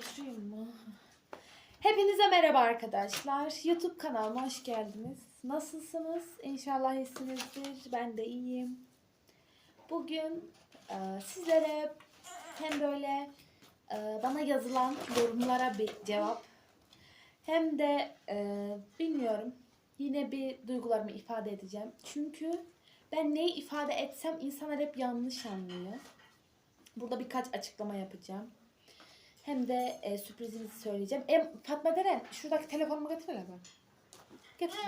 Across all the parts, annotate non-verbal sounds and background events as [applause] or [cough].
oturayım mı? Hepinize merhaba arkadaşlar. YouTube kanalıma hoş geldiniz. Nasılsınız? İnşallah iyisinizdir. Ben de iyiyim. Bugün e, sizlere hem böyle e, bana yazılan yorumlara bir cevap hem de e, bilmiyorum yine bir duygularımı ifade edeceğim. Çünkü ben neyi ifade etsem insanlar hep yanlış anlıyor. Burada birkaç açıklama yapacağım. Hem de e, sürprizinizi söyleyeceğim. E, Fatma Deren şuradaki telefonumu getir hele bak. Getir.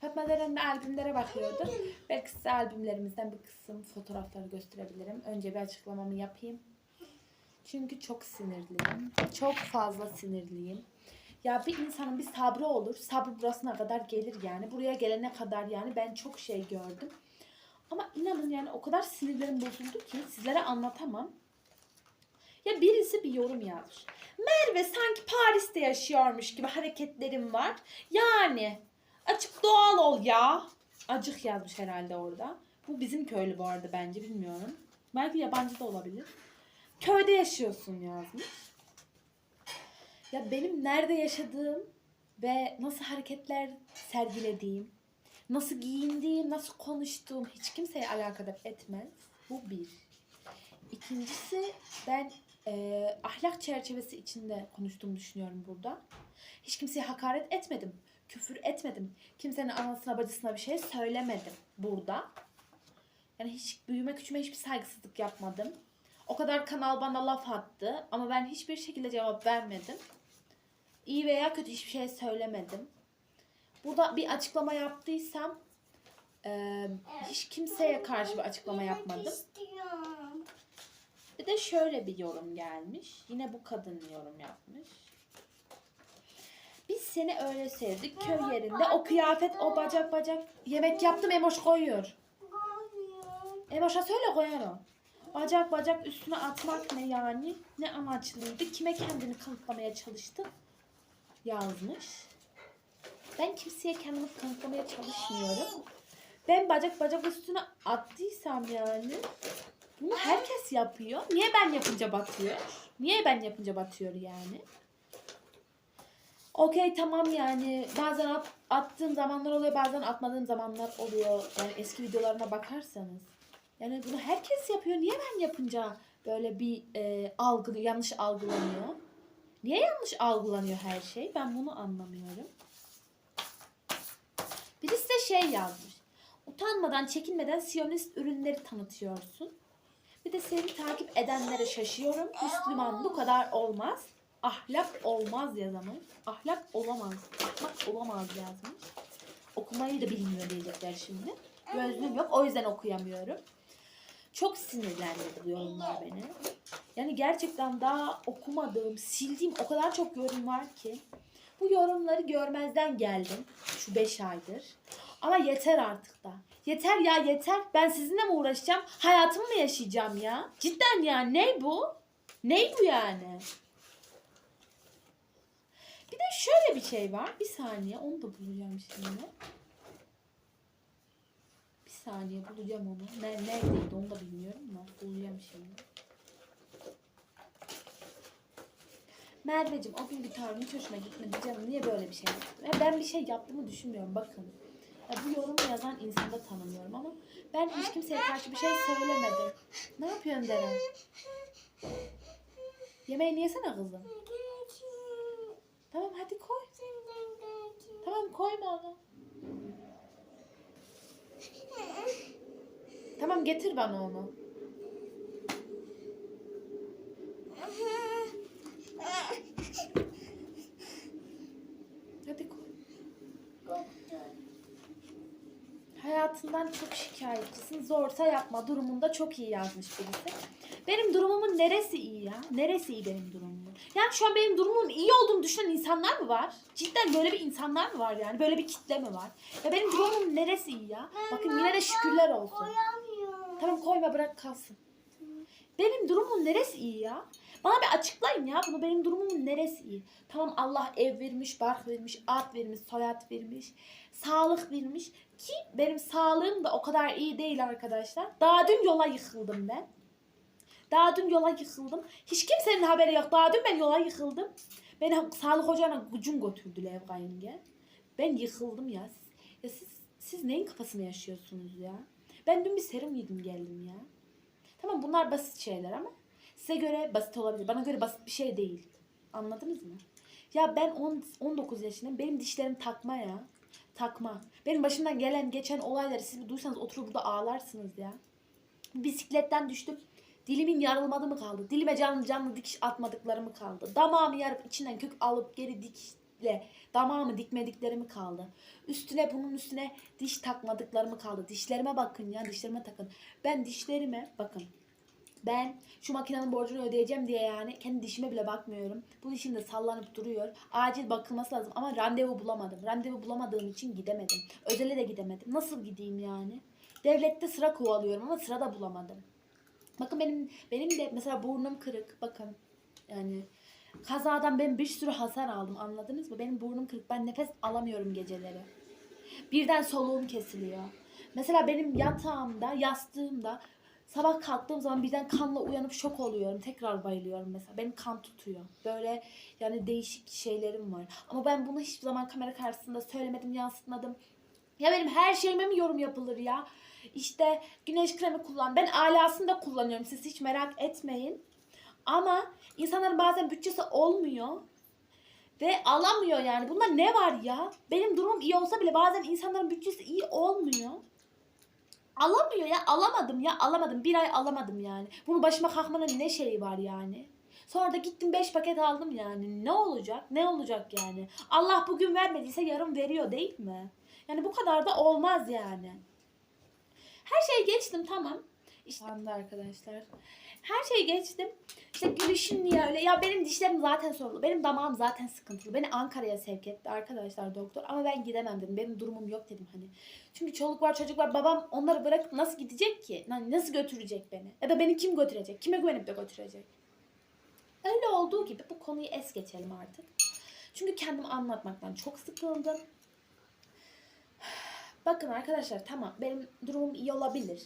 Fatma Deren de albümlere bakıyordu. Belki size albümlerimizden bir kısım fotoğrafları gösterebilirim. Önce bir açıklamamı yapayım. Çünkü çok sinirliyim. Çok fazla sinirliyim. Ya bir insanın bir sabrı olur. Sabrı burasına kadar gelir yani. Buraya gelene kadar yani ben çok şey gördüm. Ama inanın yani o kadar sinirlerim bozuldu ki sizlere anlatamam. Ya birisi bir yorum yazmış. Merve sanki Paris'te yaşıyormuş gibi hareketlerim var. Yani açık doğal ol ya. Acık yazmış herhalde orada. Bu bizim köylü bu arada bence bilmiyorum. Belki yabancı da olabilir. Köyde yaşıyorsun yazmış. Ya benim nerede yaşadığım ve nasıl hareketler sergilediğim, nasıl giyindiğim, nasıl konuştuğum hiç kimseye alakadar etmez. Bu bir. İkincisi ben e, ahlak çerçevesi içinde konuştuğumu düşünüyorum burada. Hiç kimseye hakaret etmedim. Küfür etmedim. Kimsenin anasına bacısına bir şey söylemedim burada. Yani hiç büyüme küçüme hiçbir saygısızlık yapmadım. O kadar kanal bana laf attı ama ben hiçbir şekilde cevap vermedim. İyi veya kötü hiçbir şey söylemedim. Burada bir açıklama yaptıysam e, hiç kimseye karşı bir açıklama yapmadım. Bir de şöyle bir yorum gelmiş. Yine bu kadın yorum yapmış. Biz seni öyle sevdik köy yerinde. O kıyafet, o bacak bacak. Yemek yaptım Emoş koyuyor. Emoş'a söyle koyar o. Bacak bacak üstüne atmak ne yani? Ne amaçlıydı? Kime kendini kanıtlamaya çalıştı? Yazmış. Ben kimseye kendimi kanıtlamaya çalışmıyorum. Ben bacak bacak üstüne attıysam yani bunu herkes yapıyor. Niye ben yapınca batıyor? Niye ben yapınca batıyor yani? Okey tamam yani bazen at, attığım zamanlar oluyor bazen atmadığım zamanlar oluyor. Yani eski videolarına bakarsanız. Yani bunu herkes yapıyor. Niye ben yapınca böyle bir e, algı yanlış algılanıyor? Niye yanlış algılanıyor her şey? Ben bunu anlamıyorum. Birisi de şey yazmış. Utanmadan, çekinmeden Siyonist ürünleri tanıtıyorsun. Bir de seni takip edenlere şaşıyorum. Müslüman bu kadar olmaz. Ahlak olmaz yazmış. Ahlak olamaz. Ahlak olamaz yazmış. Okumayı da bilmiyor diyecekler şimdi. Gözlüğüm yok o yüzden okuyamıyorum. Çok sinirlendirdi bu yorumlar beni. Yani gerçekten daha okumadığım, sildiğim o kadar çok yorum var ki. Bu yorumları görmezden geldim şu 5 aydır. Ama yeter artık da. Yeter ya yeter. Ben sizinle mi uğraşacağım? Hayatımı mı yaşayacağım ya? Cidden ya ne bu? Ne bu yani? Bir de şöyle bir şey var. Bir saniye onu da bulacağım şimdi. Bir saniye bulacağım onu. Ne, neredeydi onu da bilmiyorum ama bulacağım şimdi. Merveciğim o gün bir tavrın hiç hoşuma gitmedi canım. Niye böyle bir şey yaptın? Ya ben bir şey yaptığımı düşünmüyorum bakın. Bu yorumu yazan insanı da tanımıyorum ama ben hiç kimseye karşı bir şey söylemedim. Ne yapıyorsun Deren? Yemeğini yesene kızım. Tamam hadi koy. Tamam koyma onu. Tamam getir bana onu. Hadi koy. Hayatından çok şikayetçisin. Zorsa yapma durumunda çok iyi yazmış birisi. Benim durumumun neresi iyi ya? Neresi iyi benim durumumun? Yani şu an benim durumumun iyi olduğunu düşünen insanlar mı var? Cidden böyle bir insanlar mı var yani? Böyle bir kitle mi var? Ya benim durumumun neresi iyi ya? Bakın yine de şükürler olsun. Tamam koyma bırak kalsın. Benim durumum neresi iyi ya? Bana bir açıklayın ya bunu benim durumumun neresi iyi? Tamam Allah ev vermiş, bark vermiş, at vermiş, soyad vermiş, sağlık vermiş. Ki benim sağlığım da o kadar iyi değil arkadaşlar. Daha dün yola yıkıldım ben. Daha dün yola yıkıldım. Hiç kimsenin haberi yok. Daha dün ben yola yıkıldım. Beni sağlık ocağına gücüm götürdüler yenge. Ben yıkıldım ya. Ya siz, siz neyin kafasını yaşıyorsunuz ya? Ben dün bir serum yedim geldim ya. Tamam bunlar basit şeyler ama size göre basit olabilir. Bana göre basit bir şey değil. Anladınız mı? Ya ben 10, 19 yaşındayım. Benim dişlerim takma ya. Takma. Benim başımdan gelen geçen olayları siz duysanız oturup burada ağlarsınız ya. Bisikletten düştüm. Dilimin yarılmadı mı kaldı? Dilime canlı canlı dikiş atmadıkları mı kaldı? Damağımı yarıp içinden kök alıp geri dikle damağımı dikmediklerimi kaldı. Üstüne bunun üstüne diş takmadıklarımı kaldı. Dişlerime bakın ya dişlerime takın. Ben dişlerime bakın. Ben şu makinenin borcunu ödeyeceğim diye yani kendi dişime bile bakmıyorum. Bu dişim de sallanıp duruyor. Acil bakılması lazım ama randevu bulamadım. Randevu bulamadığım için gidemedim. Özele de gidemedim. Nasıl gideyim yani? Devlette sıra kovalıyorum ama sıra da bulamadım. Bakın benim benim de mesela burnum kırık. Bakın yani kazadan ben bir sürü hasar aldım anladınız mı? Benim burnum kırık. Ben nefes alamıyorum geceleri. Birden soluğum kesiliyor. Mesela benim yatağımda, yastığımda sabah kalktığım zaman birden kanla uyanıp şok oluyorum. Tekrar bayılıyorum mesela. Benim kan tutuyor. Böyle yani değişik şeylerim var. Ama ben bunu hiçbir zaman kamera karşısında söylemedim, yansıtmadım. Ya benim her şeyime mi yorum yapılır ya? İşte güneş kremi kullan. Ben alasını da kullanıyorum. Siz hiç merak etmeyin. Ama insanların bazen bütçesi olmuyor. Ve alamıyor yani. Bunda ne var ya? Benim durumum iyi olsa bile bazen insanların bütçesi iyi olmuyor. Alamıyor ya. Alamadım ya. Alamadım. Bir ay alamadım yani. Bunu başıma kalkmanın ne şeyi var yani? Sonra da gittim 5 paket aldım yani. Ne olacak? Ne olacak yani? Allah bugün vermediyse yarın veriyor değil mi? Yani bu kadar da olmaz yani. Her şeyi geçtim tamam. İşte anda arkadaşlar. Her şeyi geçtim. İşte gülüşün niye öyle? Ya benim dişlerim zaten sorunlu. Benim damağım zaten sıkıntılı. Beni Ankara'ya sevk etti arkadaşlar doktor. Ama ben gidemem dedim. Benim durumum yok dedim hani. Çünkü çoluk var çocuk var. Babam onları bırakıp nasıl gidecek ki? Yani nasıl götürecek beni? Ya da beni kim götürecek? Kime güvenip de götürecek? Öyle olduğu gibi bu konuyu es geçelim artık. Çünkü kendimi anlatmaktan çok sıkıldım. [sighs] Bakın arkadaşlar tamam benim durumum iyi olabilir.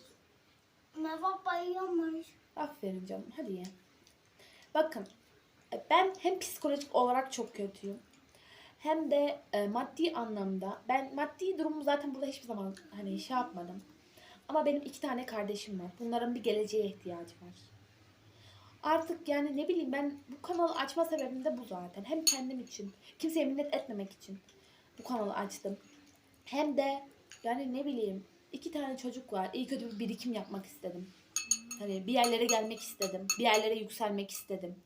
Merhaba bayılmış. Aferin canım hadi ye. Bakın ben hem psikolojik olarak çok kötüyüm. Hem de e, maddi anlamda ben maddi durumu zaten burada hiçbir zaman hani şey yapmadım. Ama benim iki tane kardeşim var. Bunların bir geleceğe ihtiyacı var. Artık yani ne bileyim ben bu kanalı açma sebebim de bu zaten. Hem kendim için, kimseye minnet etmemek için bu kanalı açtım. Hem de yani ne bileyim iki tane çocuk var. İyi kötü bir birikim yapmak istedim. Hani bir yerlere gelmek istedim. Bir yerlere yükselmek istedim.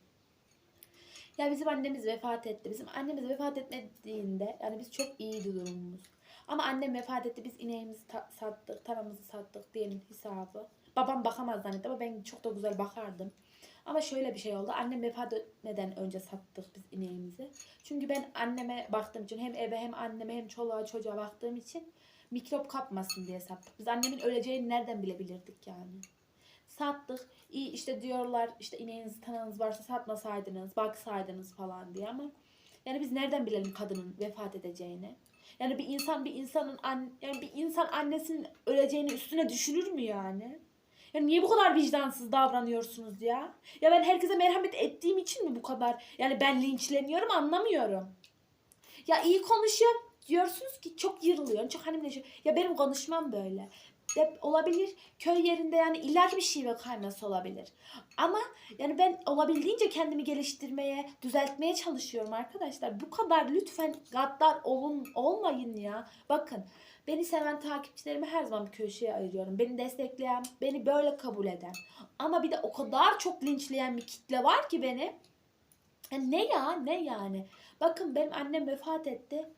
Ya bizim annemiz vefat etti. Bizim annemiz vefat etmediğinde yani biz çok iyiydi durumumuz. Ama annem vefat etti. Biz ineğimizi ta- sattık, taramızı sattık diyelim hesabı. Babam bakamaz zannetti ama ben çok da güzel bakardım. Ama şöyle bir şey oldu. Annem vefat etmeden önce sattık biz ineğimizi. Çünkü ben anneme baktığım için hem eve hem anneme hem çoluğa çocuğa baktığım için mikrop kapmasın diye sattık. Biz annemin öleceğini nereden bilebilirdik yani? Sattık. İyi işte diyorlar işte ineğiniz tanınız varsa satmasaydınız, baksaydınız falan diye ama yani biz nereden bilelim kadının vefat edeceğini? Yani bir insan bir insanın an, yani bir insan annesinin öleceğini üstüne düşünür mü yani? Ya niye bu kadar vicdansız davranıyorsunuz ya? Ya ben herkese merhamet ettiğim için mi bu kadar? Yani ben linçleniyorum anlamıyorum. Ya iyi konuşuyorum diyorsunuz ki çok yırılıyorum. Çok hani ne Ya benim konuşmam böyle. De, olabilir köy yerinde yani illaki bir şive kayması olabilir. Ama yani ben olabildiğince kendimi geliştirmeye, düzeltmeye çalışıyorum arkadaşlar. Bu kadar lütfen gaddar olun olmayın ya. Bakın beni seven takipçilerimi her zaman bir köşeye ayırıyorum. Beni destekleyen, beni böyle kabul eden. Ama bir de o kadar çok linçleyen bir kitle var ki beni. Yani ne ya ne yani. Bakın benim annem vefat etti.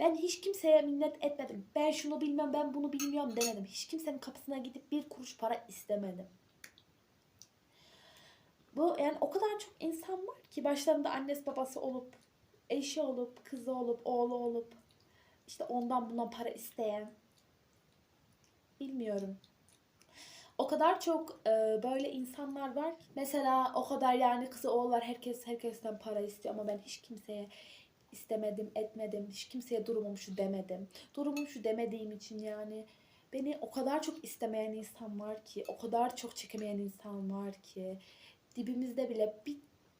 Ben hiç kimseye minnet etmedim. Ben şunu bilmem, ben bunu bilmiyorum demedim. Hiç kimsenin kapısına gidip bir kuruş para istemedim. Bu yani o kadar çok insan var ki başlarında annesi babası olup, eşi olup, kızı olup, oğlu olup işte ondan bundan para isteyen. Bilmiyorum. O kadar çok e, böyle insanlar var mesela o kadar yani kızı oğul var herkes herkesten para istiyor ama ben hiç kimseye istemedim, etmedim. Hiç kimseye durumum şu demedim. Durumum şu demediğim için yani beni o kadar çok istemeyen insan var ki, o kadar çok çekemeyen insan var ki. dibimizde bile bir,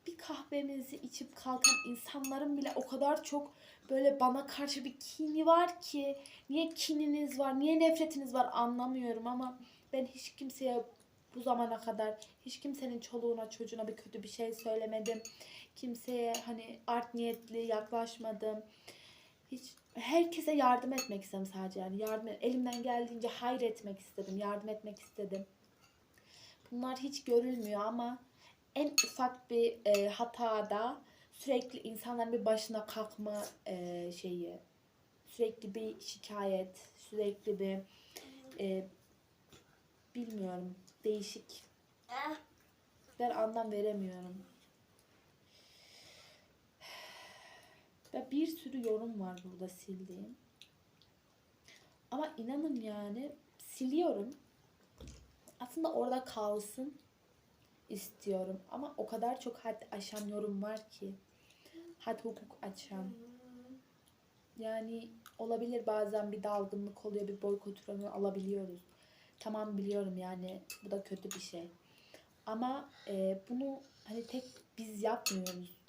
bir kahvemizi içip kalkan insanların bile o kadar çok böyle bana karşı bir kini var ki niye kininiz var, niye nefretiniz var anlamıyorum ama ben hiç kimseye bu zamana kadar hiç kimsenin çoluğuna çocuğuna bir kötü bir şey söylemedim. Kimseye hani art niyetli yaklaşmadım. Hiç herkese yardım etmek istedim sadece yani yardım elimden geldiğince hayır etmek istedim, yardım etmek istedim. Bunlar hiç görülmüyor ama en ufak bir e, hatada sürekli insanların bir başına kalkma e, şeyi, sürekli bir şikayet, sürekli bir e, bilmiyorum değişik. Ben anlam veremiyorum. Ve bir sürü yorum var burada sildiğim. Ama inanın yani siliyorum. Aslında orada kalsın istiyorum. Ama o kadar çok had aşan yorum var ki. Had hukuk açan. Yani olabilir bazen bir dalgınlık oluyor, bir boykot ürünü alabiliyoruz. Tamam biliyorum yani bu da kötü bir şey. Ama e, bunu hani tek biz yapmıyoruz.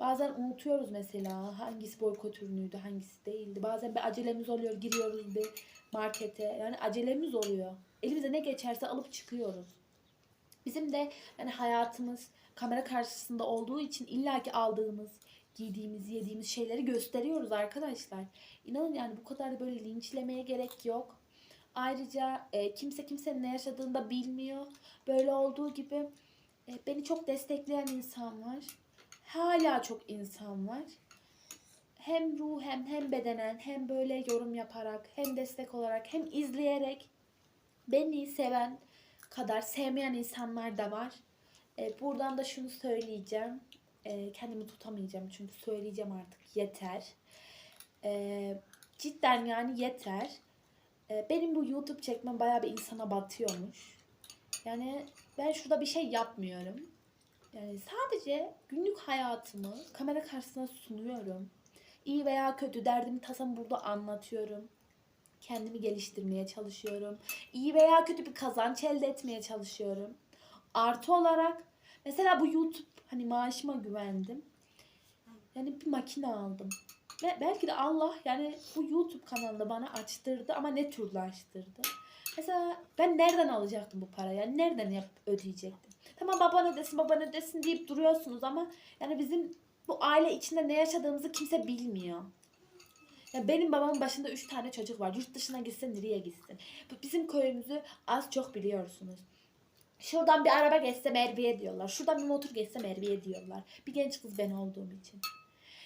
Bazen unutuyoruz mesela hangisi boykot ürünüydü, hangisi değildi. Bazen bir acelemiz oluyor, giriyoruz bir markete. Yani acelemiz oluyor. Elimize ne geçerse alıp çıkıyoruz. Bizim de yani hayatımız kamera karşısında olduğu için illaki aldığımız, giydiğimiz, yediğimiz şeyleri gösteriyoruz arkadaşlar. İnanın yani bu kadar da böyle linçlemeye gerek yok. Ayrıca e, kimse kimsenin ne yaşadığını da bilmiyor. Böyle olduğu gibi e, beni çok destekleyen insan var. Hala çok insan var. Hem ruhen hem bedenen hem böyle yorum yaparak hem destek olarak hem izleyerek beni seven kadar sevmeyen insanlar da var. E, buradan da şunu söyleyeceğim. E, kendimi tutamayacağım çünkü söyleyeceğim artık yeter. E, cidden yani yeter. E, benim bu YouTube çekmem bayağı bir insana batıyormuş. Yani ben şurada bir şey yapmıyorum. Yani sadece günlük hayatımı kamera karşısına sunuyorum. İyi veya kötü derdimi tasam burada anlatıyorum. Kendimi geliştirmeye çalışıyorum. İyi veya kötü bir kazanç elde etmeye çalışıyorum. Artı olarak mesela bu YouTube hani maaşıma güvendim. Yani bir makine aldım. Ve belki de Allah yani bu YouTube kanalını bana açtırdı ama ne türlü açtırdı. Mesela ben nereden alacaktım bu parayı? Yani nereden ödeyecektim? Tamam baba ne desin baba ne desin deyip duruyorsunuz ama yani bizim bu aile içinde ne yaşadığımızı kimse bilmiyor. Ya benim babamın başında üç tane çocuk var. Yurt dışına gitsin nereye gitsin? Bizim köyümüzü az çok biliyorsunuz. Şuradan bir araba geçse Merviye diyorlar. Şuradan bir motor geçse Merviye diyorlar. Bir genç kız ben olduğum için.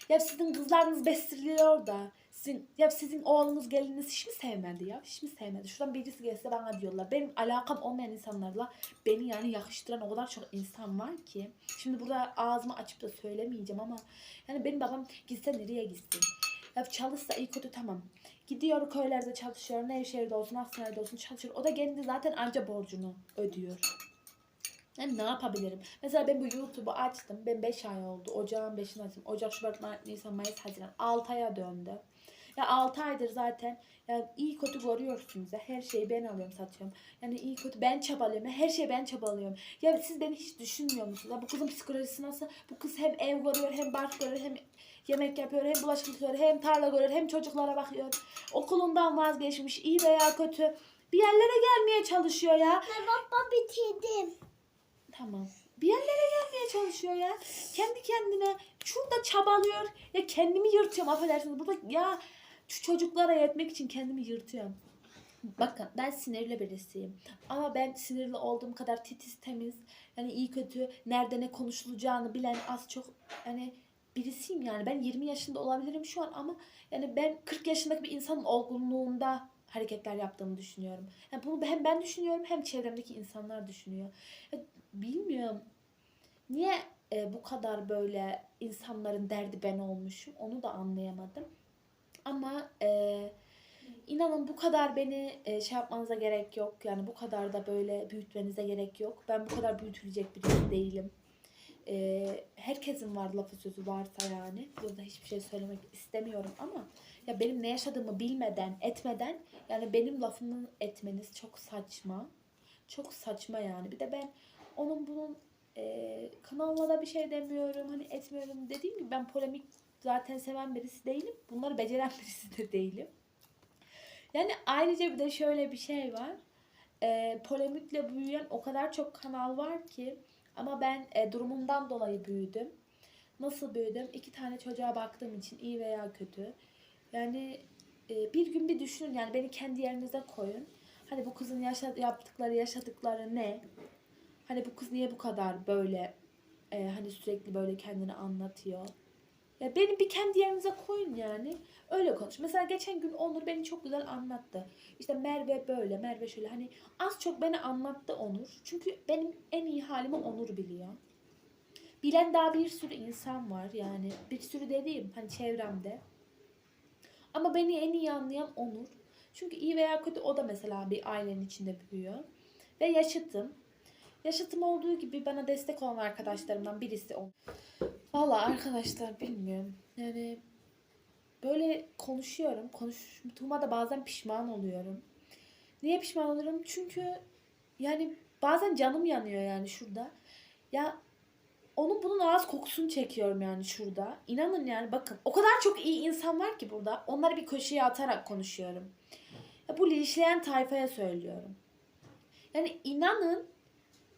Ya sizin kızlarınız bestiriliyor da sizin, ya sizin oğlunuz gelininiz hiç mi sevmedi ya? Hiç mi sevmedi? Şuradan birisi gelse bana diyorlar. Benim alakam olmayan insanlarla beni yani yakıştıran o kadar çok insan var ki. Şimdi burada ağzımı açıp da söylemeyeceğim ama yani benim babam gitse nereye gitsin? Ya çalışsa iyi kötü tamam. Gidiyor köylerde çalışıyor. Nevşehir'de olsun, hastanede olsun çalışıyor. O da kendi zaten anca borcunu ödüyor. Yani ne yapabilirim? Mesela ben bu YouTube'u açtım. Ben 5 ay oldu. Ocağın 5'ini açtım. Ocak, Şubat, Mart, Nisan, Mayıs, Haziran. 6 aya döndü. Ya 6 aydır zaten ya iyi kötü görüyorsunuz ya. Her şeyi ben alıyorum satıyorum. Yani iyi kötü ben çabalıyorum. Her şeyi ben çabalıyorum. Ya siz beni hiç düşünmüyor musunuz? Ya bu kızın psikolojisi nasıl? Bu kız hem ev görüyor hem bark görüyor hem yemek yapıyor hem bulaşık yıkıyor hem tarla görüyor hem çocuklara bakıyor. Okulundan vazgeçmiş iyi veya kötü. Bir yerlere gelmeye çalışıyor ya. Ben baba bitirdim. Tamam. Bir yerlere gelmeye çalışıyor ya. Kendi kendine şurada çabalıyor. Ya kendimi yırtıyorum affedersiniz. Burada ya şu çocuklara yetmek için kendimi yırtıyorum. Bakın ben sinirli birisiyim. Ama ben sinirli olduğum kadar titiz temiz. Yani iyi kötü nerede ne konuşulacağını bilen az çok yani birisiyim yani. Ben 20 yaşında olabilirim şu an ama yani ben 40 yaşındaki bir insanın olgunluğunda hareketler yaptığımı düşünüyorum. Yani bunu hem ben düşünüyorum hem çevremdeki insanlar düşünüyor. Ya bilmiyorum. Niye e, bu kadar böyle insanların derdi ben olmuşum onu da anlayamadım. Ama e, inanın bu kadar beni e, şey yapmanıza gerek yok. Yani bu kadar da böyle büyütmenize gerek yok. Ben bu kadar büyütülecek birisi değilim. E, herkesin var lafı sözü varsa yani. Burada hiçbir şey söylemek istemiyorum ama ya benim ne yaşadığımı bilmeden, etmeden yani benim lafımı etmeniz çok saçma. Çok saçma yani. Bir de ben onun bunun e, kanalıma da bir şey demiyorum. Hani etmiyorum. Dediğim gibi ben polemik zaten seven birisi değilim. Bunları beceren [laughs] birisi de değilim. Yani ayrıca bir de şöyle bir şey var. E, polemikle büyüyen o kadar çok kanal var ki ama ben e, durumumdan dolayı büyüdüm. Nasıl büyüdüm? İki tane çocuğa baktığım için iyi veya kötü. Yani e, bir gün bir düşünün yani beni kendi yerinize koyun. Hani bu kızın yaşa- yaptıkları, yaşadıkları ne? Hani bu kız niye bu kadar böyle e, hani sürekli böyle kendini anlatıyor? Ya beni bir kendi yerinize koyun yani. Öyle konuş. Mesela geçen gün Onur beni çok güzel anlattı. İşte Merve böyle, Merve şöyle. Hani az çok beni anlattı Onur. Çünkü benim en iyi halimi Onur biliyor. Bilen daha bir sürü insan var yani. Bir sürü dediğim hani çevremde. Ama beni en iyi anlayan Onur. Çünkü iyi veya kötü o da mesela bir ailenin içinde büyüyor. Ve yaşıtım. Yaşıtım olduğu gibi bana destek olan arkadaşlarımdan birisi o. Valla arkadaşlar bilmiyorum. Yani böyle konuşuyorum. Konuştuğuma da bazen pişman oluyorum. Niye pişman oluyorum? Çünkü yani bazen canım yanıyor yani şurada. Ya onun bunun ağız kokusunu çekiyorum yani şurada. İnanın yani bakın o kadar çok iyi insan var ki burada. Onları bir köşeye atarak konuşuyorum. Ya bu linçleyen tayfaya söylüyorum. Yani inanın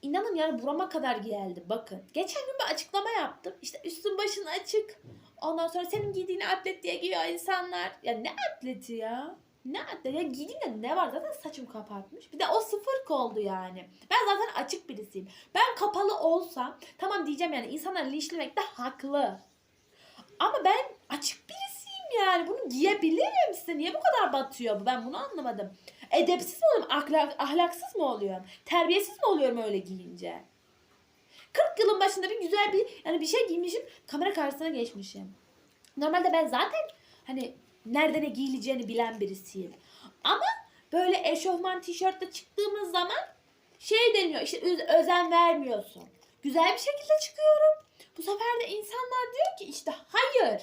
inanın yani burama kadar geldi bakın. Geçen gün bir açıklama yaptım. İşte üstün başın açık. Ondan sonra senin giydiğini atlet diye giyiyor insanlar. Ya ne atleti ya? Ne atlet? Ya giydiğinde ne var? Zaten saçım kapatmış. Bir de o sıfır oldu yani. Ben zaten açık birisiyim. Ben kapalı olsam tamam diyeceğim yani insanlar linçlemekte haklı. Ama ben açık birisiyim yani. Bunu giyebilirim size. Niye bu kadar batıyor bu? Ben bunu anlamadım. Edepsiz mi oluyorum? Ahlak, ahlaksız mı oluyorum? Terbiyesiz mi oluyorum öyle giyince? 40 yılın başında bir güzel bir yani bir şey giymişim. Kamera karşısına geçmişim. Normalde ben zaten hani nerede ne giyileceğini bilen birisiyim. Ama böyle eşofman tişörtle çıktığımız zaman şey deniyor işte öz- özen vermiyorsun. Güzel bir şekilde çıkıyorum. Bu sefer de insanlar diyor ki işte hayır.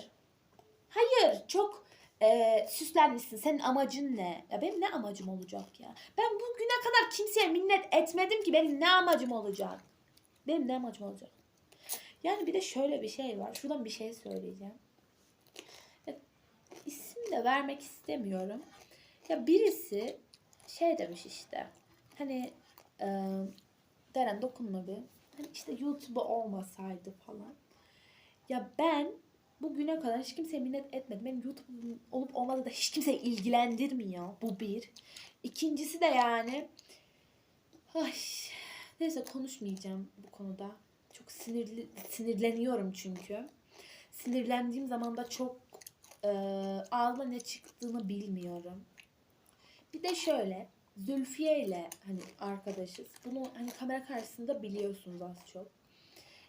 Hayır çok e, süslenmişsin. Senin amacın ne? Ya benim ne amacım olacak ya? Ben bugüne kadar kimseye minnet etmedim ki benim ne amacım olacak? Benim ne amacım olacak? Yani bir de şöyle bir şey var. Şuradan bir şey söyleyeceğim. Ya, isim de vermek istemiyorum. Ya birisi şey demiş işte. Hani e, Deren dokunma bir. Hani işte YouTube'u olmasaydı falan. Ya ben bugüne kadar hiç kimseye minnet etmedim. Benim YouTube olup olmadığı da hiç kimse ilgilendirmiyor. Bu bir. İkincisi de yani ay, neyse konuşmayacağım bu konuda. Çok sinirli sinirleniyorum çünkü. Sinirlendiğim zaman da çok e, ağzıma ne çıktığını bilmiyorum. Bir de şöyle Zülfiye ile hani arkadaşız. Bunu hani kamera karşısında biliyorsunuz az çok.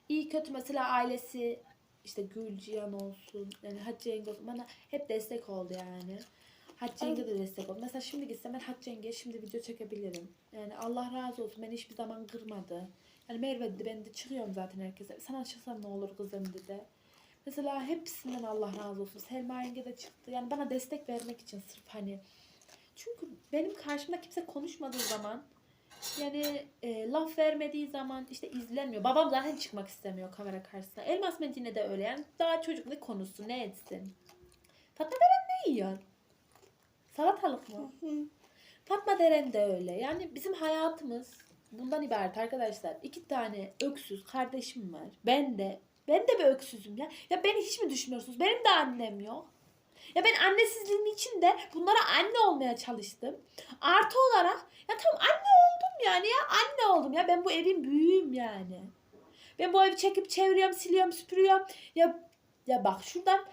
İyi kötü mesela ailesi işte Gülcihan olsun yani Hatice yenge olsun bana hep destek oldu yani. Hatice yenge de destek oldu. Mesela şimdi gitsem ben Hatice yengeye şimdi video çekebilirim. Yani Allah razı olsun beni hiçbir zaman kırmadı. Yani Merve dedi ben de çıkıyorum zaten herkese. Sana çıksam ne olur kızım dedi. Mesela hepsinden Allah razı olsun. Selma yenge de çıktı. Yani bana destek vermek için sırf hani. Çünkü benim karşımda kimse konuşmadığı zaman yani e, laf vermediği zaman işte izlenmiyor. Babam zaten çıkmak istemiyor kamera karşısına. Elmas Medine de öyle yani. Daha çocuk ne konusu ne etsin. Fatma Deren ne yiyor? Salatalık mı? Fatma Deren de öyle. Yani bizim hayatımız bundan ibaret arkadaşlar. İki tane öksüz kardeşim var. Ben de. Ben de bir öksüzüm ya. Ya beni hiç mi düşünmüyorsunuz? Benim de annem yok. Ya ben annesizliğim için de bunlara anne olmaya çalıştım. Artı olarak ya tamam anne oldum yani ya anne oldum ya ben bu evin büyüğüm yani. Ben bu evi çekip çeviriyorum, siliyorum, süpürüyorum. Ya ya bak şuradan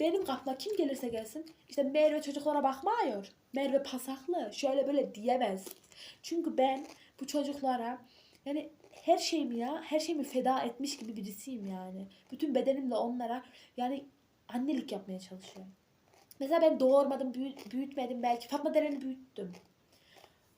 benim kapıma kim gelirse gelsin işte Merve çocuklara bakmıyor. Merve pasaklı. Şöyle böyle diyemez. Çünkü ben bu çocuklara yani her şeyimi ya her şeyimi feda etmiş gibi birisiyim yani. Bütün bedenimle onlara yani annelik yapmaya çalışıyorum. Mesela ben doğurmadım, büyü- büyütmedim belki. Fatma Deren'i büyüttüm.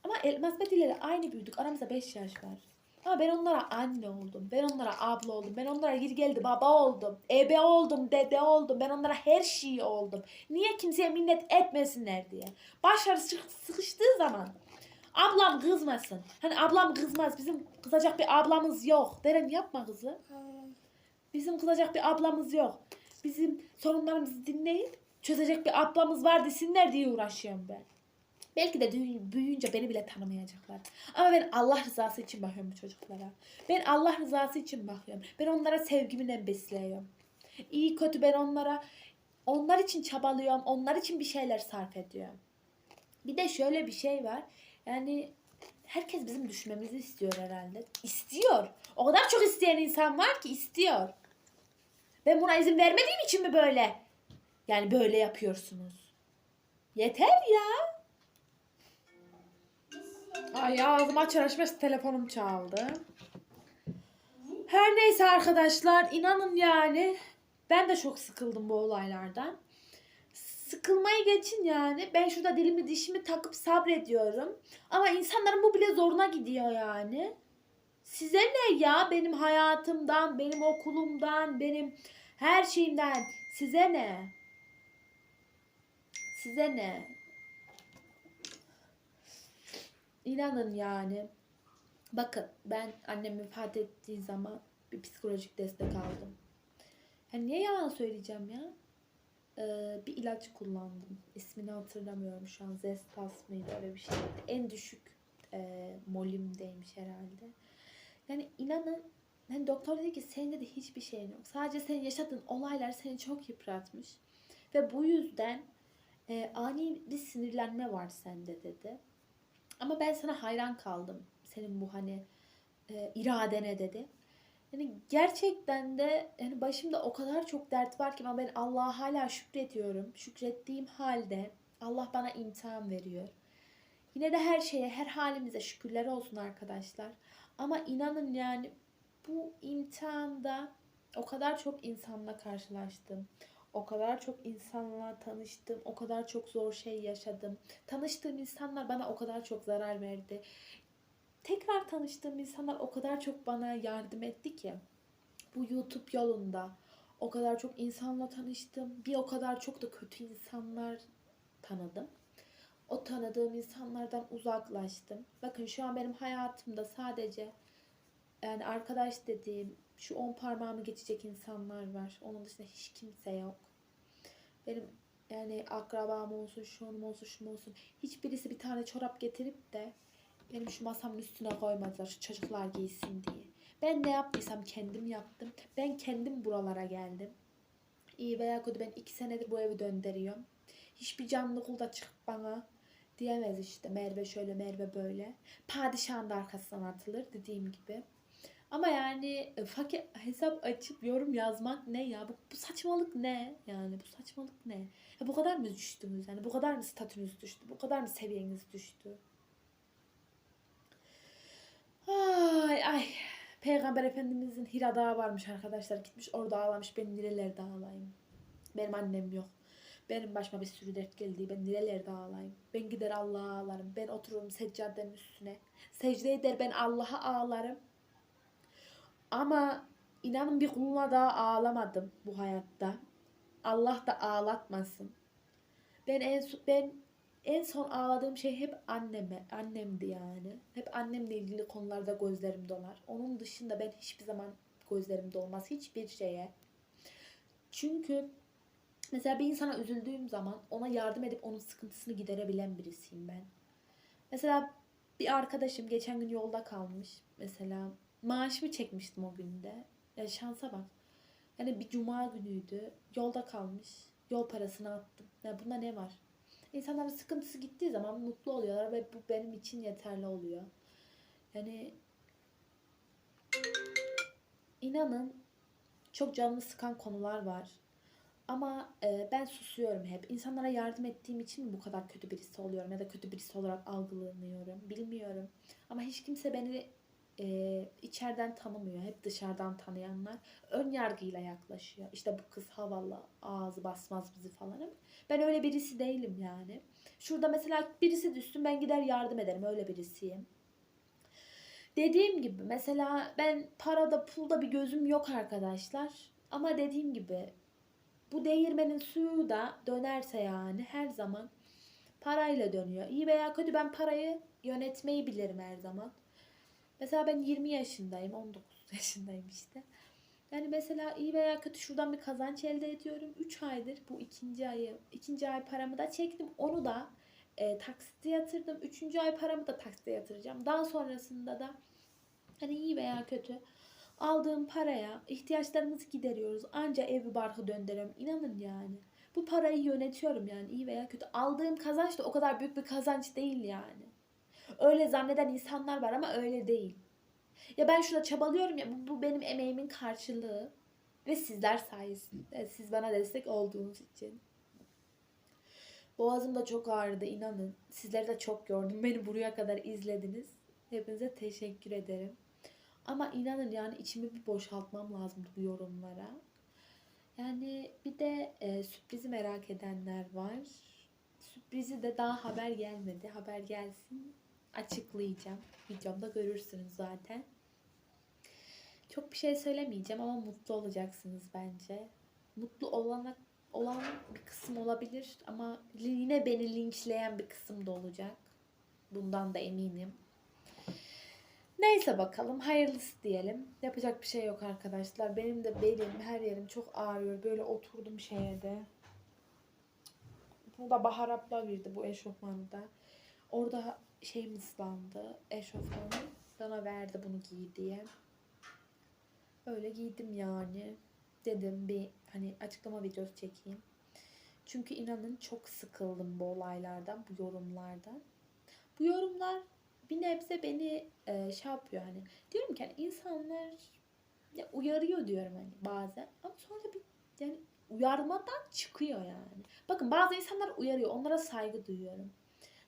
Ama Elmas ile aynı büyüdük. Aramızda 5 yaş var. Ama ben onlara anne oldum. Ben onlara abla oldum. Ben onlara geri geldi baba oldum. Ebe oldum, dede oldum. Ben onlara her şeyi oldum. Niye kimseye minnet etmesinler diye. Başları sık- sıkıştığı zaman Ablam kızmasın. Hani ablam kızmaz. Bizim kızacak bir ablamız yok. Deren yapma kızı. Bizim kızacak bir ablamız yok. Bizim sorunlarımızı dinleyip çözecek bir ablamız var desinler diye uğraşıyorum ben. Belki de büyüyünce beni bile tanımayacaklar. Ama ben Allah rızası için bakıyorum bu çocuklara. Ben Allah rızası için bakıyorum. Ben onlara sevgimle besliyorum. İyi kötü ben onlara onlar için çabalıyorum. Onlar için bir şeyler sarf ediyorum. Bir de şöyle bir şey var. Yani herkes bizim düşmemizi istiyor herhalde. İstiyor. O kadar çok isteyen insan var ki istiyor. Ben buna izin vermediğim için mi böyle? Yani böyle yapıyorsunuz. Yeter ya. Ay ağzım açar açmaz telefonum çaldı. Her neyse arkadaşlar inanın yani ben de çok sıkıldım bu olaylardan. Sıkılmayı geçin yani. Ben şurada dilimi dişimi takıp sabrediyorum. Ama insanların bu bile zoruna gidiyor yani. Size ne ya benim hayatımdan, benim okulumdan, benim her şeyimden. Size ne? Size ne? İnanın yani. Bakın ben annem vefat ettiği zaman bir psikolojik destek aldım. Yani niye yalan söyleyeceğim ya? Ee, bir ilaç kullandım. İsmini hatırlamıyorum şu an. Zestas mıydı öyle bir şeydi. En düşük e, molimdeymiş herhalde. Yani inanın yani doktor dedi ki senin de hiçbir şeyin yok. Sadece senin yaşadığın olaylar seni çok yıpratmış. Ve bu yüzden e, ani bir sinirlenme var sende dedi. Ama ben sana hayran kaldım. Senin bu hani e, iradene dedi. Yani gerçekten de yani başımda o kadar çok dert var ki ama ben Allah'a hala şükrediyorum. Şükrettiğim halde Allah bana imtihan veriyor. Yine de her şeye, her halimize şükürler olsun arkadaşlar. Ama inanın yani bu imtihanda o kadar çok insanla karşılaştım. O kadar çok insanla tanıştım. O kadar çok zor şey yaşadım. Tanıştığım insanlar bana o kadar çok zarar verdi. Tekrar tanıştığım insanlar o kadar çok bana yardım etti ki. Bu YouTube yolunda o kadar çok insanla tanıştım. Bir o kadar çok da kötü insanlar tanıdım. O tanıdığım insanlardan uzaklaştım. Bakın şu an benim hayatımda sadece yani arkadaş dediğim şu on parmağımı geçecek insanlar var. Onun dışında hiç kimse yok. Benim yani akrabam olsun, şunum olsun, şunum olsun. Hiçbirisi bir tane çorap getirip de benim şu masamın üstüne koymadılar şu çocuklar giysin diye. Ben ne yaptıysam kendim yaptım. Ben kendim buralara geldim. İyi veya kötü ben iki senedir bu evi döndürüyorum. Hiçbir canlı kulda çıkıp bana diyemez işte Merve şöyle Merve böyle. Padişahın da arkasından atılır dediğim gibi. Ama yani e, fakir hesap açıp yorum yazmak ne ya? Bu, bu saçmalık ne? Yani bu saçmalık ne? Ya bu kadar mı düştünüz? Yani bu kadar mı statünüz düştü? Bu kadar mı seviyeniz düştü? Ay ay. Peygamber Efendimizin Hira Dağı varmış arkadaşlar. Gitmiş orada ağlamış. Ben nerelerde ağlayayım? Benim annem yok. Benim başıma bir sürü dert geldi. Ben nerelerde ağlayayım? Ben gider Allah'a ağlarım. Ben otururum seccadenin üstüne. Secde eder ben Allah'a ağlarım. Ama inanın bir kuluna daha ağlamadım bu hayatta. Allah da ağlatmasın. Ben en ben en son ağladığım şey hep anneme, annemdi yani. Hep annemle ilgili konularda gözlerim dolar. Onun dışında ben hiçbir zaman gözlerim dolmaz hiçbir şeye. Çünkü mesela bir insana üzüldüğüm zaman ona yardım edip onun sıkıntısını giderebilen birisiyim ben. Mesela bir arkadaşım geçen gün yolda kalmış. Mesela maaşımı çekmiştim o günde. Ya şansa bak. Yani bir cuma günüydü. Yolda kalmış. Yol parasını attım. Ya bunda ne var? İnsanların sıkıntısı gittiği zaman mutlu oluyorlar ve bu benim için yeterli oluyor. Yani inanın çok canımı sıkan konular var. Ama e, ben susuyorum hep. İnsanlara yardım ettiğim için mi bu kadar kötü birisi oluyorum ya da kötü birisi olarak algılanıyorum bilmiyorum. Ama hiç kimse beni e, içeriden tanımıyor. Hep dışarıdan tanıyanlar ön yargıyla yaklaşıyor. İşte bu kız havalı, ağzı basmaz bizi falan ben öyle birisi değilim yani. Şurada mesela birisi düşsün ben gider yardım ederim. Öyle birisiyim. Dediğim gibi mesela ben parada pulda bir gözüm yok arkadaşlar. Ama dediğim gibi bu değirmenin suyu da dönerse yani her zaman parayla dönüyor. İyi veya kötü ben parayı yönetmeyi bilirim her zaman. Mesela ben 20 yaşındayım, 19 [laughs] yaşındayım işte. Yani mesela iyi veya kötü şuradan bir kazanç elde ediyorum. 3 aydır bu ikinci ayı, ikinci ay paramı da çektim. Onu da e, taksite yatırdım. Üçüncü ay paramı da taksite yatıracağım. Daha sonrasında da hani iyi veya kötü aldığım paraya ihtiyaçlarımızı gideriyoruz. Anca evi barkı döndürüyorum. İnanın yani. Bu parayı yönetiyorum yani iyi veya kötü. Aldığım kazanç da o kadar büyük bir kazanç değil yani. Öyle zanneden insanlar var ama öyle değil. Ya ben şurada çabalıyorum ya bu, bu benim emeğimin karşılığı. Ve sizler sayesinde. Siz bana destek olduğunuz için. Boğazım da çok ağrıdı inanın. Sizleri de çok gördüm. Beni buraya kadar izlediniz. Hepinize teşekkür ederim. Ama inanın yani içimi bir boşaltmam lazım bu yorumlara. Yani bir de e, sürprizi merak edenler var. Sürprizi de daha haber gelmedi. Haber gelsin açıklayacağım. Videomda görürsünüz zaten. Çok bir şey söylemeyeceğim ama mutlu olacaksınız bence. Mutlu olana, olan bir kısım olabilir ama yine beni linçleyen bir kısım da olacak. Bundan da eminim. Neyse bakalım hayırlısı diyelim. Yapacak bir şey yok arkadaşlar. Benim de belim her yerim çok ağrıyor. Böyle oturdum şeye de. Bunu da Bahar abla verdi bu eşofmanı da. Orada şeyim ıslandı. Eşofmanı. Bana verdi bunu giy diye. Öyle giydim yani. Dedim bir hani açıklama videosu çekeyim. Çünkü inanın çok sıkıldım bu olaylardan, bu yorumlardan. Bu yorumlar bir nebze beni e, şey yapıyor hani. Diyorum ki hani insanlar ya uyarıyor diyorum hani bazen. Ama sonra bir yani uyarmadan çıkıyor yani. Bakın bazı insanlar uyarıyor. Onlara saygı duyuyorum.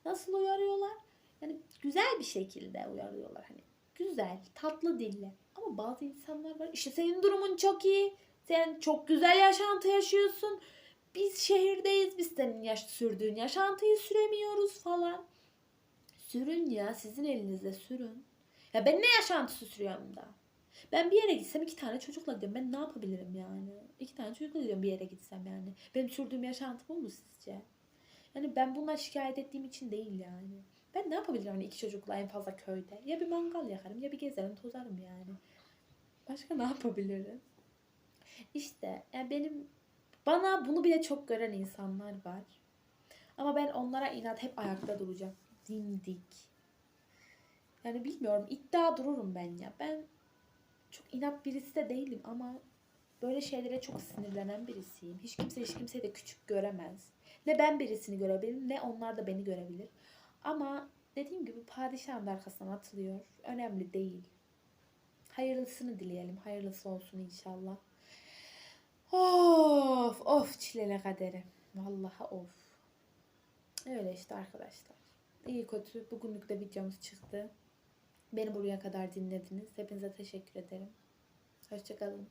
Nasıl uyarıyorlar? Yani güzel bir şekilde uyarıyorlar hani. Güzel, tatlı dille. Ama bazı insanlar var. İşte senin durumun çok iyi. Sen çok güzel yaşantı yaşıyorsun. Biz şehirdeyiz. Biz senin yaş sürdüğün yaşantıyı süremiyoruz falan. Sürün ya. Sizin elinizde sürün. Ya ben ne yaşantısı sürüyorum da? Ben bir yere gitsem iki tane çocukla gidiyorum. Ben ne yapabilirim yani? İki tane çocukla gidiyorum bir yere gitsem yani. Benim sürdüğüm yaşantı bu mu sizce? Yani ben bundan şikayet ettiğim için değil yani. Ben ne yapabilirim hani iki çocukla en fazla köyde? Ya bir mangal yakarım ya bir gezerim tozarım yani. Başka ne yapabilirim? İşte yani benim bana bunu bile çok gören insanlar var. Ama ben onlara inat hep ayakta duracağım. Dimdik. Yani bilmiyorum iddia dururum ben ya. Ben çok inat birisi de değilim ama böyle şeylere çok sinirlenen birisiyim. Hiç kimse hiç kimseyi de küçük göremez. Ne ben birisini görebilirim ne onlar da beni görebilir. Ama dediğim gibi padişahın da arkasından atılıyor. Önemli değil. Hayırlısını dileyelim. Hayırlısı olsun inşallah. Of of çilele kaderi. Vallahi of. Öyle işte arkadaşlar. İyi kötü bugünlük de videomuz çıktı. Beni buraya kadar dinlediniz. Hepinize teşekkür ederim. Hoşçakalın.